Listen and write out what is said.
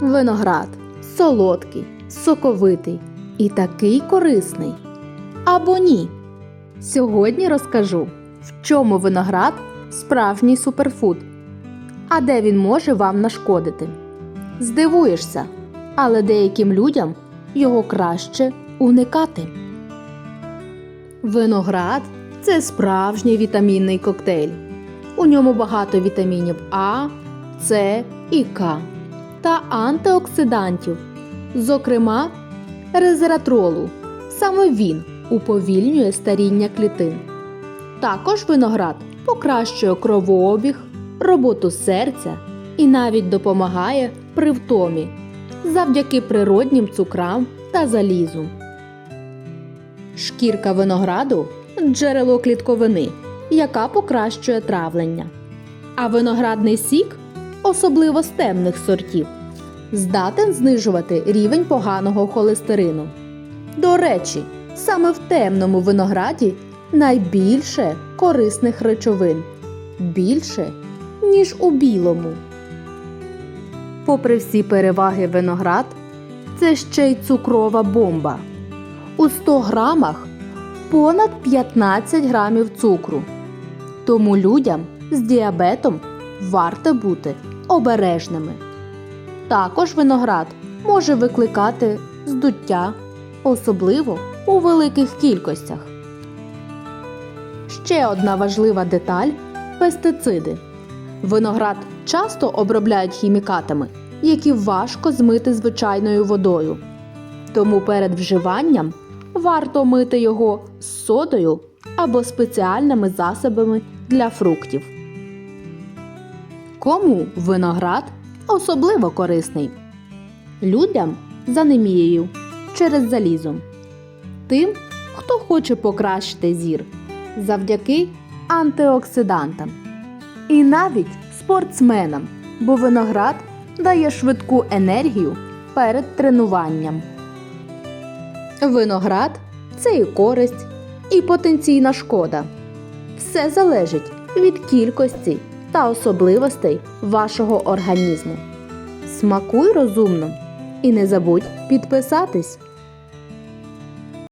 Виноград солодкий, соковитий і такий корисний. Або ні. Сьогодні розкажу, в чому виноград справжній суперфуд, а де він може вам нашкодити. Здивуєшся, але деяким людям його краще уникати. Виноград це справжній вітамінний коктейль. У ньому багато вітамінів А, С і К та антиоксидантів, зокрема резератролу. Саме він уповільнює старіння клітин. Також виноград покращує кровообіг, роботу серця і навіть допомагає при втомі завдяки природнім цукрам та залізу. Шкірка винограду джерело клітковини, яка покращує травлення. А виноградний сік, особливо з темних сортів, здатен знижувати рівень поганого холестерину. До речі, саме в темному винограді найбільше корисних речовин більше, ніж у білому. Попри всі переваги виноград, це ще й цукрова бомба. У 100 грамах понад 15 грамів цукру. Тому людям з діабетом варто бути обережними. Також виноград може викликати здуття, особливо у великих кількостях. Ще одна важлива деталь пестициди. Виноград часто обробляють хімікатами, які важко змити звичайною водою. Тому перед вживанням варто мити його з содою або спеціальними засобами для фруктів. Кому виноград особливо корисний? Людям з анемією через залізо. Тим, хто хоче покращити зір завдяки антиоксидантам. І навіть спортсменам, бо виноград дає швидку енергію перед тренуванням. Виноград це і користь, і потенційна шкода. Все залежить від кількості та особливостей вашого організму. Смакуй розумно і не забудь підписатись.